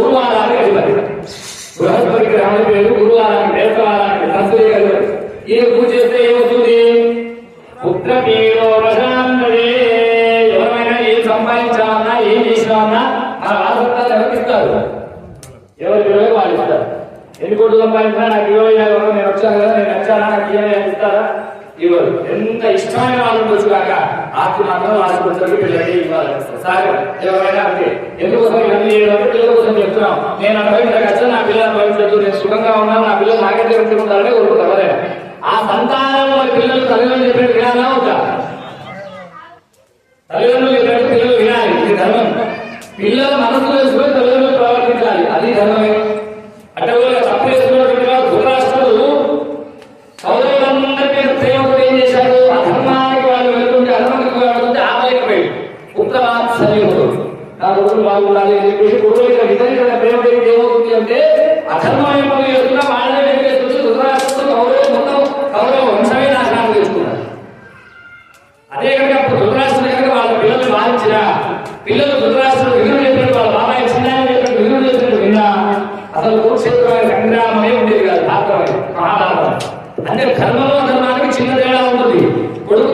గురువారానికి అధిపతి. బృహస్పతి గ్రహం పేరు గురువారానికి దేశవారానికి తంతులే అధిపతి ఈయన పూజ చేస్తే ఏమవుతుంది? పుత్ర పుత్రపీడోపశాంతరే ఎవరైనా ఏం సంపాదించామన్నా ఏం చేసినామన్నా మన వారసత్వాలు ఎవరికి ఇస్తారు ఎవరు ఇరవై వాళ్ళు ఇస్తారు ఎన్ని కోట్లు సంపాదించినా నాకు ఇరవై ఐదు వందలు నేను వచ్చాను కదా నేను వచ్చానా నాకు ఇరవై ఐదు ఇస్తారా? ఇవ్వరు. ఎంత ఇష్టమైన వాళ్ళు ఉండొచ్చు కాక ఆత్మ మాత్రం ఆశపడుతుంది పిల్లలకి ఇవ్వాలి సాగం ఎవరైనా అంటే ఎందుకోసం ఇవన్నీ చేయడం? చెప్తున్నాం. నేను అరవై మీద నా పిల్లలు భవించదు నేను సుఖంగా ఉన్నాను నా పిల్లలు నాకైతే ఉంటుంటారని కోరుకుంటారు ఎవరైనా ఆ సంతానం మరి పిల్లలు తల్లిదండ్రులు చెప్పినట్టు వినాలా అవుతా తల్లిదండ్రులు చెప్పినట్టు పిల్లలు వినాలి ఇది ధర్మం. పిల్లల మనసు తెలుసుకొని తల్లిదండ్రులు ప్రవర్తించాలి అది ధర్మమే. అటవులుగా తప్పేసుకున్నటువంటి ఏం అధర్మానికి వాళ్ళు వెళ్తుంటే అధర్మానికి వెళ్తుంటే ఆపలేకపోయాడు నా కొడుకులు బాగుండాలి అని చెప్పేసి కొడుకులు విధంగా ప్రేమ దేవుడు ఏమవుతుంది అంటే అధర్మమైన పనులు చేస్తున్నా వాళ్ళ కౌరవం మొత్తం కౌరవ వంశమే నాశనాలు చేసుకున్నారు అదే కనుక కనుక వాళ్ళ పిల్లల్ని బాధించిన పిల్లలు ధృతరాష్ట్రుడు విధులు చెప్పినట్టు వాళ్ళ బాబాయ్ చెప్పినట్టు విధులు చెప్పినట్టు విన్నా అసలు కురుక్షేత్రమైన సంగ్రామమే ఉండేది కాదు భారతమే మహాభారతం అంటే ధర్మానికి చిన్న తేడా ఉంటుంది. కొడుకు